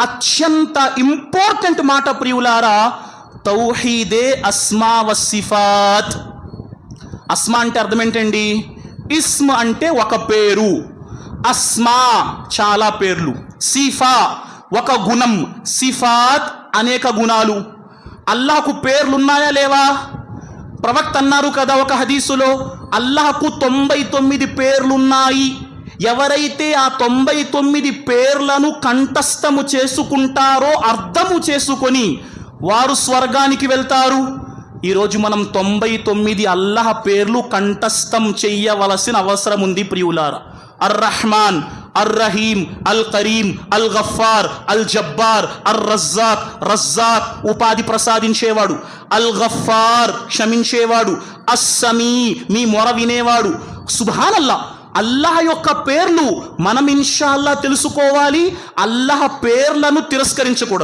అత్యంత ఇంపార్టెంట్ మాట ప్రియులారా తౌహీదే అస్మా వసిఫాత్ అస్మా అంటే అర్థం ఏంటండి? ఇస్మ్ అంటే ఒక పేరు. అస్మా చాలా పేర్లు. సిఫా ఒక గుణం. సిఫాత్ అనేక గుణాలు. అల్లాహకు పేర్లున్నాయా లేవా? ప్రవక్త అన్నారు కదా ఒక హదీసులో అల్లాహకు తొంభై తొమ్మిది పేర్లున్నాయి. ఎవరైతే ఆ తొంభై తొమ్మిది పేర్లను కంఠస్థము చేసుకుంటారో అర్థము చేసుకొని వారు స్వర్గానికి వెళ్తారు. ఈరోజు మనం తొంభై తొమ్మిది అల్లహ పేర్లు కంఠస్థం చెయ్యవలసిన అవసరం ఉంది ప్రియులారా. అర్ రహమాన్ అర్ రహీం అల్ కరీం అల్ గఫార్ అల్ జబ్బార్ అర్ రజ్జాక్ రజ్జాక్ ఉపాధి ప్రసాదించేవాడు. అల్ గఫార్ క్షమించేవాడు. అస్సమీ మీ మొర వినేవాడు. సుభానల్లా అల్లాహ్ యొక్క పేర్లు మనం ఇన్షాల్లా తెలుసుకోవాలి. అల్లాహ్ పేర్లను తిరస్కరించకూడదు.